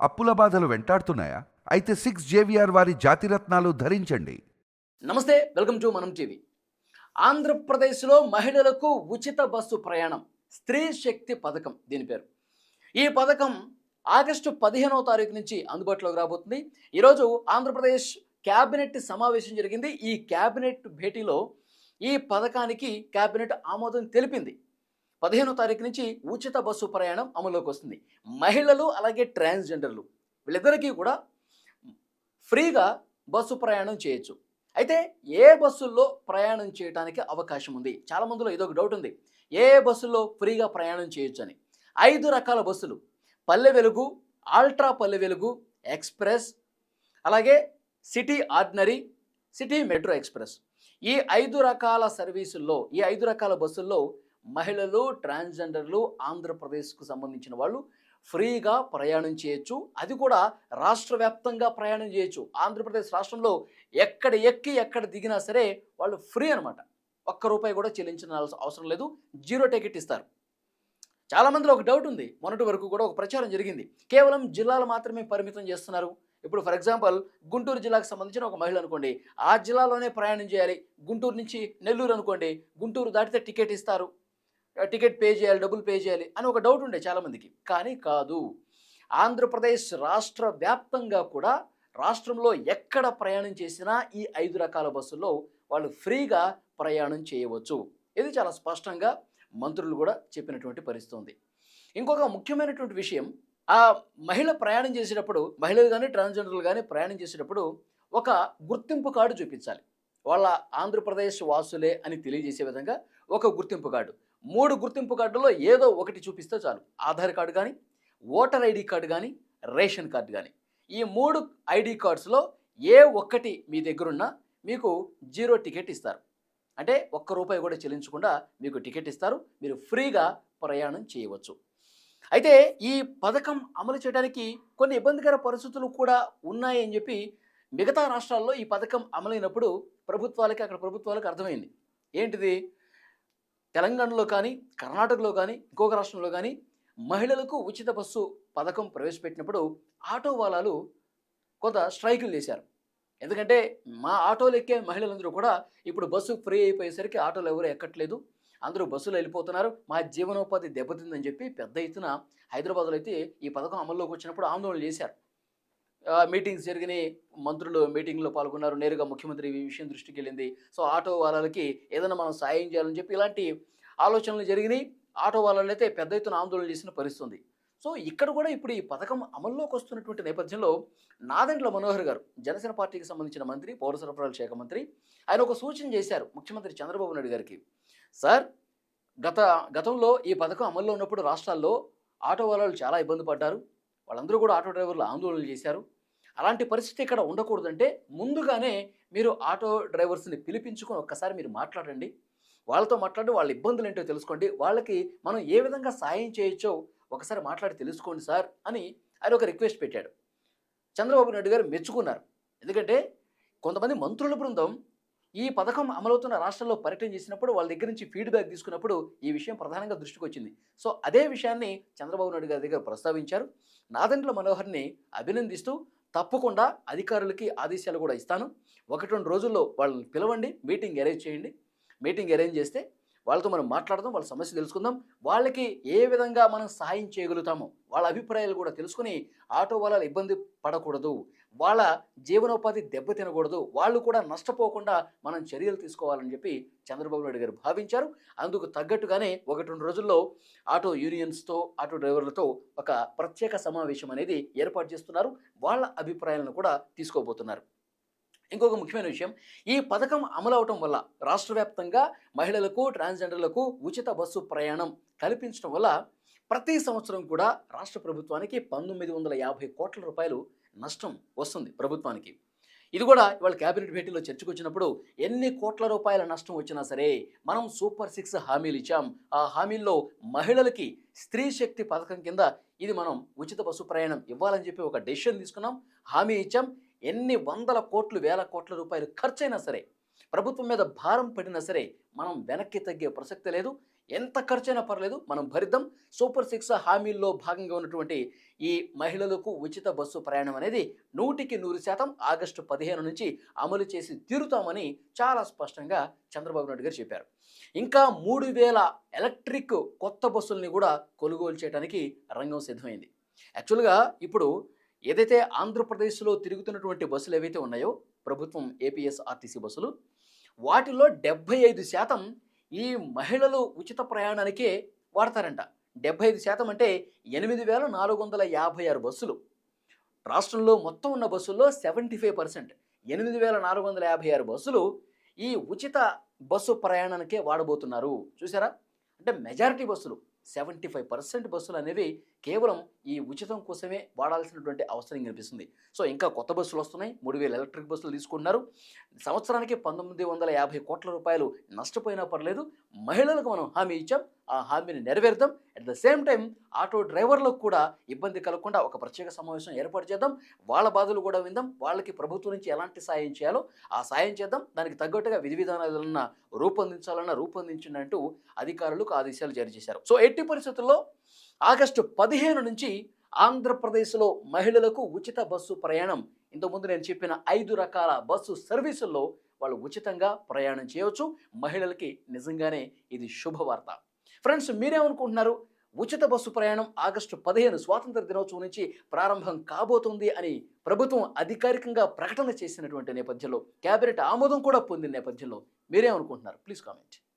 అప్పుల బాధలు వెంటాడుతున్నాయా? అయితే సిక్స్ జేవిఆర్ వారి జాతిరత్నాలు ధరించండి. నమస్తే వెల్కమ్ టు మనం టీవీ. ఆంధ్రప్రదేశ్లో మహిళలకు ఉచిత బస్సు ప్రయాణం స్త్రీ శక్తి పథకం దీని పేరు. ఈ పథకం ఆగస్టు పదిహేనవ తారీఖు నుంచి అందుబాటులోకి రాబోతుంది. ఈరోజు ఆంధ్రప్రదేశ్ క్యాబినెట్ సమావేశం జరిగింది. ఈ క్యాబినెట్ భేటీలో ఈ పథకానికి క్యాబినెట్ ఆమోదం తెలిపింది. పదిహేనో తారీఖు నుంచి ఉచిత బస్సు ప్రయాణం అమలులోకి వస్తుంది. మహిళలు అలాగే ట్రాన్స్జెండర్లు వీళ్ళిద్దరికీ కూడా ఫ్రీగా బస్సు ప్రయాణం చేయొచ్చు. అయితే ఏ బస్సుల్లో ప్రయాణం చేయడానికి అవకాశం ఉంది? చాలా మందిలో ఇదొక డౌట్ ఉంది. ఏ బస్సుల్లో ఫ్రీగా ప్రయాణం చేయొచ్చు అని. ఐదు రకాల బస్సులు. పల్లె వెలుగు ఆల్ట్రా పల్లె వెలుగు ఎక్స్ప్రెస్ అలాగే city ordinary city metro express. ఈ ఐదు రకాల సర్వీసుల్లో ఈ ఐదు రకాల బస్సుల్లో మహిళలు ట్రాన్స్జెండర్లు ఆంధ్రప్రదేశ్కు సంబంధించిన వాళ్ళు ఫ్రీగా ప్రయాణం చేయొచ్చు. అది కూడా రాష్ట్ర వ్యాప్తంగా ప్రయాణం చేయొచ్చు. ఆంధ్రప్రదేశ్ రాష్ట్రంలో ఎక్కడ ఎక్కి ఎక్కడ దిగినా సరే వాళ్ళు ఫ్రీ అనమాట ఒక్క రూపాయి కూడా చెల్లించిన అవసరం లేదు. జీరో టికెట్ ఇస్తారు. చాలా మందిలో ఒక డౌట్ ఉంది. మొన్నటి వరకు కూడా ఒక ప్రచారం జరిగింది. కేవలం జిల్లాలు మాత్రమే పరిమితం చేస్తున్నారు. ఇప్పుడు ఫర్ ఎగ్జాంపుల్ గుంటూరు జిల్లాకు సంబంధించిన ఒక మహిళ అనుకోండి. ఆ జిల్లాలోనే ప్రయాణం చేయాలి. గుంటూరు నుంచి నెల్లూరు అనుకోండి. గుంటూరు దాటితే టికెట్ ఇస్తారు. టికెట్ పే చేయాలి డబ్బులు పే చేయాలి అని ఒక డౌట్ ఉండే చాలామందికి. కానీ కాదు. ఆంధ్రప్రదేశ్ రాష్ట్ర వ్యాప్తంగా కూడా రాష్ట్రంలో ఎక్కడ ప్రయాణం చేసినా ఈ ఐదు రకాల బస్సుల్లో వాళ్ళు ఫ్రీగా ప్రయాణం చేయవచ్చు. ఇది చాలా స్పష్టంగా మంత్రులు కూడా చెప్పినటువంటి పరిస్థితి ఉంది. ఇంకొక ముఖ్యమైనటువంటి విషయం ఆ మహిళ ప్రయాణం చేసేటప్పుడు మహిళలు కానీ ట్రాన్స్జెండర్లు కానీ ప్రయాణం చేసేటప్పుడు ఒక గుర్తింపు కార్డు చూపించాలి. వాళ్ళ ఆంధ్రప్రదేశ్ వాసులే అని తెలియజేసే విధంగా ఒక గుర్తింపు కార్డు. మూడు గుర్తింపు కార్డులో ఏదో ఒకటి చూపిస్తే చాలు. ఆధార్ కార్డు కానీ ఓటర్ ఐడి కార్డు కానీ రేషన్ కార్డు కానీ ఈ మూడు ఐడి కార్డ్స్లో ఏ ఒక్కటి మీ దగ్గరున్నా మీకు జీరో టికెట్ ఇస్తారు. అంటే ఒక్క రూపాయి కూడా చెల్లించకుండా మీకు టికెట్ ఇస్తారు. మీరు ఫ్రీగా ప్రయాణం చేయవచ్చు. అయితే ఈ పథకం అమలు చేయడానికి కొన్ని ఇబ్బందికర పరిస్థితులు కూడా ఉన్నాయని చెప్పి మిగతా రాష్ట్రాల్లో ఈ పథకం అమలైనప్పుడు ప్రభుత్వాలకి అక్కడ ప్రభుత్వాలకు అర్థమైంది. ఏంటిది? తెలంగాణలో కానీ కర్ణాటకలో కానీ ఇంకొక రాష్ట్రంలో కానీ మహిళలకు ఉచిత బస్సు పథకం ప్రవేశపెట్టినప్పుడు ఆటో వాళ్ళాలు కొంత స్ట్రైకులు చేశారు. ఎందుకంటే మా ఆటోలు ఎక్కే మహిళలందరూ కూడా ఇప్పుడు బస్సు ఫ్రీ అయిపోయేసరికి ఆటోలు ఎవరు ఎక్కట్లేదు. అందరూ బస్సులు వెళ్ళిపోతున్నారు. మా జీవనోపాధి దెబ్బతిందని చెప్పి పెద్ద ఎత్తున హైదరాబాద్లో అయితే ఈ పథకం అమల్లోకి వచ్చినప్పుడు ఆందోళన చేశారు. మీటింగ్స్ జరిగినాయి. మంత్రులు మీటింగ్లో పాల్గొన్నారు. నేరుగా ముఖ్యమంత్రి ఈ విషయం దృష్టికి వెళ్ళింది. సో ఆటో వాళ్ళకి ఏదైనా మనం సాయం చేయాలని చెప్పి ఇలాంటి ఆలోచనలు జరిగినాయి. ఆటో వాళ్ళని అయితే పెద్ద ఎత్తున ఆందోళన చేసిన పరిస్థితుంది. సో ఇక్కడ కూడా ఇప్పుడు ఈ పథకం అమల్లోకి వస్తున్నటువంటి నేపథ్యంలో నాదెండ్ల మనోహర్ గారు జనసేన పార్టీకి సంబంధించిన మంత్రి పౌర సరఫరాల శాఖ మంత్రి ఆయన ఒక సూచన చేశారు ముఖ్యమంత్రి చంద్రబాబు నాయుడు గారికి. సార్ గత గతంలో ఈ పథకం అమల్లో ఉన్నప్పుడు రాష్ట్రాల్లో ఆటో వాళ్ళు చాలా ఇబ్బంది పడ్డారు. వాళ్ళందరూ కూడా ఆటో డ్రైవర్లు ఆందోళనలు చేశారు. అలాంటి పరిస్థితి ఇక్కడ ఉండకూడదంటే ముందుగానే మీరు ఆటో డ్రైవర్స్ని పిలిపించుకొని ఒక్కసారి మీరు మాట్లాడండి. వాళ్ళతో మాట్లాడి వాళ్ళ ఇబ్బందులు ఏంటో తెలుసుకోండి. వాళ్ళకి మనం ఏ విధంగా సాయం చేయొచ్చో ఒకసారి మాట్లాడి తెలుసుకోండి సార్ అని ఆయన ఒక రిక్వెస్ట్ పెట్టాడు. చంద్రబాబు నాయుడు గారు మెచ్చుకున్నారు. ఎందుకంటే కొంతమంది మంత్రుల బృందం ఈ పథకం అమలవుతున్న రాష్ట్రంలో పర్యటన చేసినప్పుడు వాళ్ళ దగ్గర నుంచి ఫీడ్బ్యాక్ తీసుకున్నప్పుడు ఈ విషయం ప్రధానంగా దృష్టికి వచ్చింది. సో అదే విషయాన్ని చంద్రబాబు నాయుడు గారి దగ్గర ప్రస్తావించారు. నాదంట్ల మనోహర్ని అభినందిస్తూ తప్పకుండా అధికారులకి ఆదేశాలు కూడా ఇస్తాను. ఒకటి రెండు రోజుల్లో వాళ్ళని పిలవండి మీటింగ్ అరేంజ్ చేయండి. మీటింగ్ అరేంజ్ చేస్తే వాళ్ళతో మనం మాట్లాడదాం వాళ్ళ సమస్య తెలుసుకుందాం. వాళ్ళకి ఏ విధంగా మనం సహాయం చేయగలుగుతామో వాళ్ళ అభిప్రాయాలు కూడా తెలుసుకుని ఆటో వాళ్ళ ఇబ్బంది పడకూడదు. వాళ్ళ జీవనోపాధి దెబ్బతినకూడదు వాళ్ళు కూడా నష్టపోకుండా మనం చర్యలు తీసుకోవాలని చెప్పి చంద్రబాబు నాయుడు గారు భావించారు. అందుకు తగ్గట్టుగానే ఒకటి రెండు రోజుల్లో ఆటో యూనియన్స్తో ఆటో డ్రైవర్లతో ఒక ప్రత్యేక సమావేశం అనేది ఏర్పాటు చేస్తున్నారు. వాళ్ళ అభిప్రాయాలను కూడా తీసుకోబోతున్నారు. ఇంకొక ముఖ్యమైన విషయం ఈ పథకం అమలు అవటం వల్ల రాష్ట్ర వ్యాప్తంగా మహిళలకు ట్రాన్స్జెండర్లకు ఉచిత బస్సు ప్రయాణం కల్పించడం వల్ల ప్రతి సంవత్సరం కూడా రాష్ట్ర ప్రభుత్వానికి పంతొమ్మిది వందల యాభై కోట్ల రూపాయలు నష్టం వస్తుంది ప్రభుత్వానికి. ఇది కూడా ఇవాళ కేబినెట్ భేటీలో చర్చకు వచ్చినప్పుడు ఎన్ని కోట్ల రూపాయల నష్టం వచ్చినా సరే మనం సూపర్ సిక్స్ హామీలు ఇచ్చాం. ఆ హామీల్లో మహిళలకి స్త్రీ శక్తి పథకం కింద ఇది మనం ఉచిత బస్సు ప్రయాణం ఇవ్వాలని చెప్పి ఒక డెసిషన్ తీసుకున్నాం. హామీ ఇచ్చాం. ఎన్ని వందల కోట్లు వేల కోట్ల రూపాయలు ఖర్చైనా సరే ప్రభుత్వం మీద భారం పడినా సరే మనం వెనక్కి తగ్గే ప్రసక్తి లేదు. ఎంత ఖర్చైనా పర్లేదు మనం భరిద్దాం. సూపర్ సిక్స్ హామీల్లో భాగంగా ఉన్నటువంటి ఈ మహిళలకు ఉచిత బస్సు ప్రయాణం అనేది నూటికి నూరు శాతం ఆగస్టు పదిహేను నుంచి అమలు చేసి తీరుతామని చాలా స్పష్టంగా చంద్రబాబు నాయుడు గారు చెప్పారు. ఇంకా మూడు వేల ఎలక్ట్రిక్ కొత్త బస్సుల్ని కూడా కొనుగోలు చేయడానికి రంగం సిద్ధమైంది. యాక్చువల్గా ఇప్పుడు ఏదైతే ఆంధ్రప్రదేశ్లో తిరుగుతున్నటువంటి బస్సులు ఏవైతే ఉన్నాయో ప్రభుత్వం ఏపీఎస్ఆర్టీసీ బస్సులు వాటిలో డెబ్బై ఐదు శాతం ఈ మహిళలు ఉచిత ప్రయాణానికే వాడతారంట. డెబ్బై ఐదు శాతం అంటే ఎనిమిది వేల నాలుగు వందల యాభై ఆరు బస్సులు. రాష్ట్రంలో మొత్తం ఉన్న బస్సుల్లో సెవెంటీ ఫైవ్ పర్సెంట్ ఎనిమిది వేల నాలుగు వందల యాభై ఆరు బస్సులు ఈ ఉచిత బస్సు ప్రయాణానికే వాడబోతున్నారు. చూసారా? అంటే మెజారిటీ బస్సులు సెవెంటీ ఫైవ్ పర్సెంట్ బస్సులు అనేవి కేవలం ఈ ఉచితం కోసమే వాడాల్సినటువంటి అవసరం కనిపిస్తుంది సో ఇంకా కొత్త బస్సులు వస్తున్నాయి. మూడు వేల ఎలక్ట్రిక్ బస్సులు తీసుకుంటున్నారు. సంవత్సరానికి పంతొమ్మిది వందల యాభై కోట్ల రూపాయలు నష్టపోయినా పర్లేదు. మహిళలకు మనం హామీ ఇచ్చాం. ఆ హామీని నెరవేర్దాం. At the same time auto డ్రైవర్లకు కూడా ఇబ్బంది కలగకుండా ఒక ప్రత్యేక సమావేశం ఏర్పాటు చేద్దాం. వాళ్ళ బాధలు కూడా విందాం. వాళ్ళకి ప్రభుత్వం నుంచి ఎలాంటి సాయం చేయాలో ఆ సాయం చేద్దాం. దానికి తగ్గట్టుగా విధి విధానాలన్నా రూపొందించాలన్నా రూపొందించిందంటూ అధికారులకు ఆదేశాలు జారీ చేశారు. సో ఎట్టి పరిస్థితుల్లో ఆగస్టు పదిహేను నుంచి ఆంధ్రప్రదేశ్లో మహిళలకు ఉచిత బస్సు ప్రయాణం. ఇంతకుముందు నేను చెప్పిన ఐదు రకాల బస్సు సర్వీసుల్లో వాళ్ళు ఉచితంగా ప్రయాణం చేయవచ్చు. మహిళలకి నిజంగానే ఇది శుభవార్త. ఫ్రెండ్స్ మీరేమనుకుంటున్నారు? ఉచిత బస్సు ప్రయాణం ఆగస్టు పదిహేను స్వాతంత్ర దినోత్సవం నుంచి ప్రారంభం కాబోతుంది అని ప్రభుత్వం అధికారికంగా ప్రకటన చేసినటువంటి నేపథ్యంలో క్యాబినెట్ ఆమోదం కూడా పొందిన నేపథ్యంలో మీరేమనుకుంటున్నారు? Please comment.